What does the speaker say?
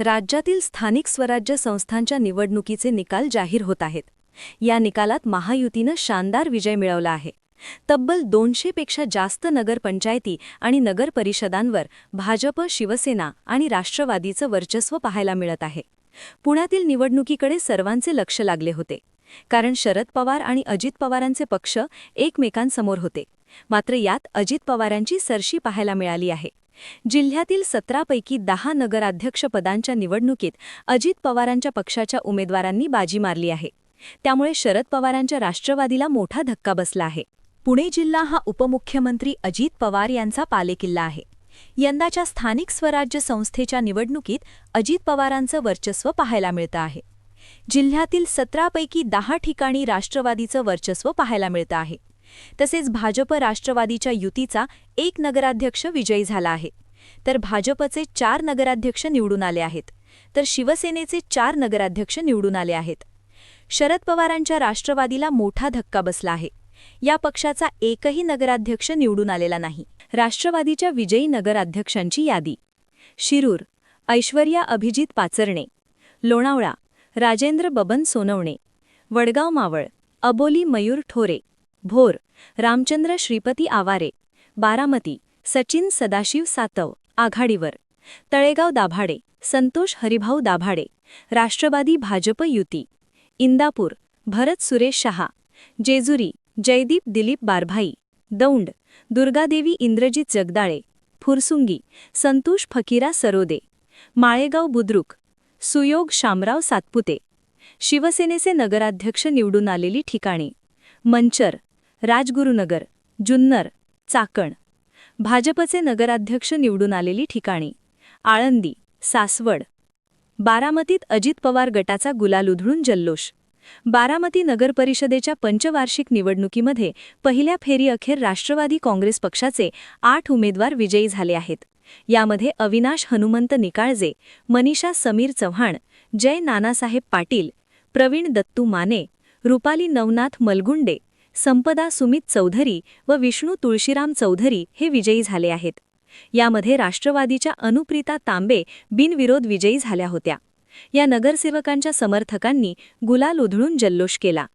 राज्यातील स्थानिक स्वराज्य संस्थांच्या निवडणुकीचे निकाल जाहीर होत आहेत. या निकालात महायुतीनं शानदार विजय मिळवला आहे. तब्बल दोनशेपेक्षा जास्त नगरपंचायती आणि नगरपरिषदांवर भाजप शिवसेना आणि राष्ट्रवादीचं वर्चस्व पाहायला मिळत आहे. पुण्यातील निवडणुकीकडे सर्वांचे लक्ष लागले होते. कारण शरद पवार आणि अजित पवारांचे पक्ष एकमेकांसमोर होते. मात्र यात अजित पवारांची सरशी पाहायला मिळाली आहे. जिल्ह्यातील सतरापैकी दहा नगराध्यक्षपदांच्या निवडणुकीत अजित पवारांच्या पक्षाच्या उमेदवारांनी बाजी मारली आहे. त्यामुळे शरद पवारांच्या राष्ट्रवादीला मोठा धक्का बसला आहे. पुणे जिल्हा हा उपमुख्यमंत्री अजित पवार यांचा पालेकिल्ला आहे. यंदाच्या स्थानिक स्वराज्य संस्थेच्या निवडणुकीत अजित पवारांचं वर्चस्व पाहायला मिळतं आहे. जिल्ह्यातील सतरापैकी दहा ठिकाणी राष्ट्रवादीचं वर्चस्व पाहायला मिळतं आहे. तसेच भाजप राष्ट्रवादीच्या युतीचा एक नगराध्यक्ष विजयी झाला आहे. तर भाजपचे चार नगराध्यक्ष निवडून आले आहेत. तर शिवसेनेचे चार नगराध्यक्ष निवडून आले आहेत. शरद पवारांच्या राष्ट्रवादीला मोठा धक्का बसला आहे. या पक्षाचा एकही नगराध्यक्ष निवडून आलेला नाही. राष्ट्रवादीच्या विजयी नगराध्यक्षांची यादी. शिरूर ऐश्वर्या अभिजित पाचरणे लोणावळा राजेंद्र बबन सोनवणे वडगाव मावळ अबोली मयूर ठोरे भोर रामचंद्र श्रीपती आवारे बारामती सचिन सदाशिव सातव आघाडीवर तळेगाव दाभाडे संतोष हरिभाऊ दाभाडे राष्ट्रवादी भाजप युती इंदापूर भरत सुरेश शहा जेजुरी जयदीप दिलीप बारभाई दौंड दुर्गादेवी इंद्रजित जगदाळे फुरसुंगी संतोष फकीरा सरोदे माळेगाव बुद्रुक सुयोग शामराव सातपुते शिवसेनेचे नगराध्यक्ष निवडून आलेली ठिकाणे मंचर राजगुरुनगर जुन्नर चाकण. भाजपचे नगराध्यक्ष निवडून आलेली ठिकाणी. आळंदी सासवड. बारामतीत अजित पवार गटाचा गुलाल उधळून जल्लोष. बारामती नगरपरिषदेच्या पंचवार्षिक निवडणुकीमध्ये पहिल्या फेरीअखेर राष्ट्रवादी काँग्रेस पक्षाचे आठ उमेदवार विजयी झाले आहेत. यामध्ये अविनाश हनुमंत निकाळजे मनीषा समीर चव्हाण जय नानासाहेब पाटील प्रवीण दत्तू माने रुपाली नवनाथ मलगुंडे संपदा सुमित चौधरी व विष्णू तुळशीराम चौधरी हे विजयी झाले आहेत. यामध्ये राष्ट्रवादीच्या अनुप्रिता तांबे बिनविरोध विजयी झाल्या होत्या. या नगरसेवकांच्या समर्थकांनी गुलाल उधळून जल्लोष केला.